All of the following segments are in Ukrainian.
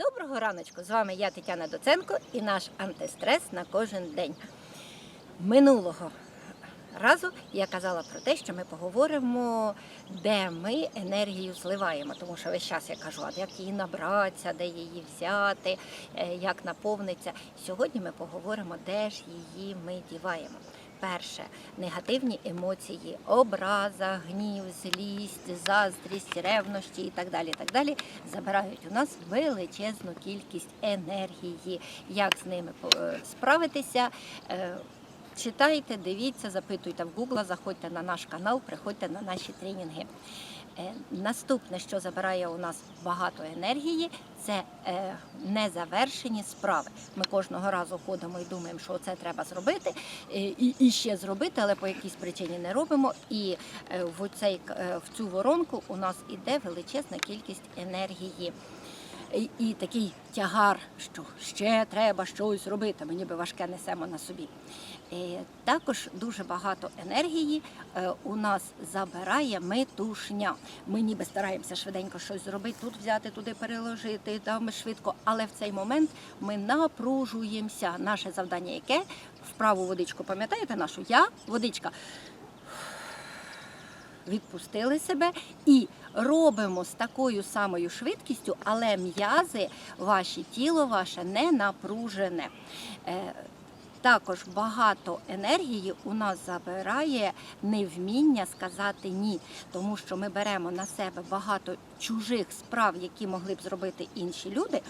Доброго раночку! З вами я Тетяна Доценко і наш антистрес на кожен день. Минулого разу я казала про те, що ми поговоримо, де ми енергію зливаємо. Тому що весь час я кажу, а як її набратися, де її взяти, е, як наповниться. Сьогодні ми поговоримо, де ж її ми діваємо. Перше негативні емоції, образа, гнів, злість, заздрість, ревнощі і так далі. так далі забирають у нас величезну кількість енергії. Як з ними е, справитися? Е, Читайте, дивіться, запитуйте в Google, заходьте на наш канал, приходьте на наші тренінги. Е, Наступне, що забирає у нас багато енергії, це е, незавершені справи. Ми кожного разу ходимо і думаємо, що це треба зробити, е, і, ще зробити, але по якійсь причині не робимо. І в, цей, в цю воронку у нас іде величезна кількість енергії. І, і такий тягар, що ще треба щось робити. Ми ніби важке несемо на собі. Е, Також дуже багато енергії е, у нас забирає метушня. Ми ніби стараємося швиденько щось зробити, тут взяти, туди переложити, там швидко. Але в цей момент ми напружуємося. Наше завдання яке? Вправу водичку, пам'ятаєте нашу? Я водичка відпустили себе і робимо з такою самою швидкістю, але м'язи, ваше тіло ваше не напружене. Е, Також багато енергії у нас забирає невміння сказати ні, тому що ми беремо на себе багато чужих справ, які могли б зробити інші люди.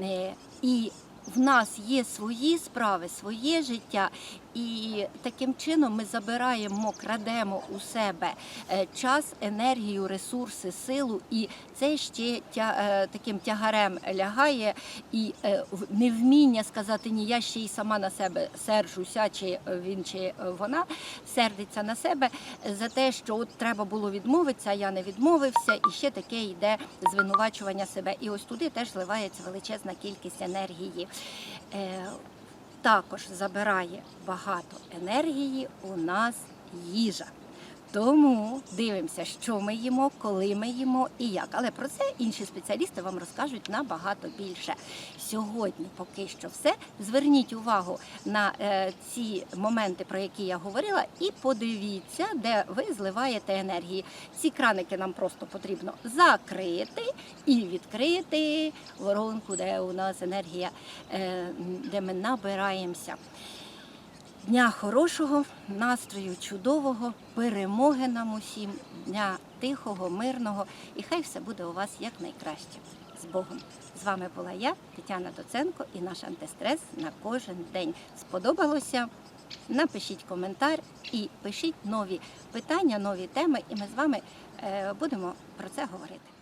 е, І в нас є свої справи, своє життя, і таким чином ми забираємо, крадемо у себе е, час, енергію, ресурси, силу, і це ще тя, е, таким тягарем лягає, і е, невміння сказати ні, я ще й сама на себе сержуся, чи він, чи вона сердиться на себе за те, що от треба було відмовитися, а я не відмовився, і ще таке йде звинувачування себе. І ось туди теж зливається величезна кількість енергії. Е, також забирає багато енергії у нас їжа. Тому дивимося, що ми їмо, коли ми їмо і як. Але про це інші спеціалісти вам розкажуть набагато більше. Сьогодні поки що все. Зверніть увагу на е, ці моменти, про які я говорила, і подивіться, де ви зливаєте енергії. Ці краники нам просто потрібно закрити і відкрити воронку, де у нас енергія, е, де ми набираємося. Дня хорошого, настрою чудового, перемоги нам усім, дня тихого, мирного, і хай все буде у вас якнайкраще. З Богом! З вами була я, Тетяна Доценко, і наш антистрес на кожен день. Сподобалося? Напишіть коментар і пишіть нові питання, нові теми, і ми з вами е, будемо про це говорити.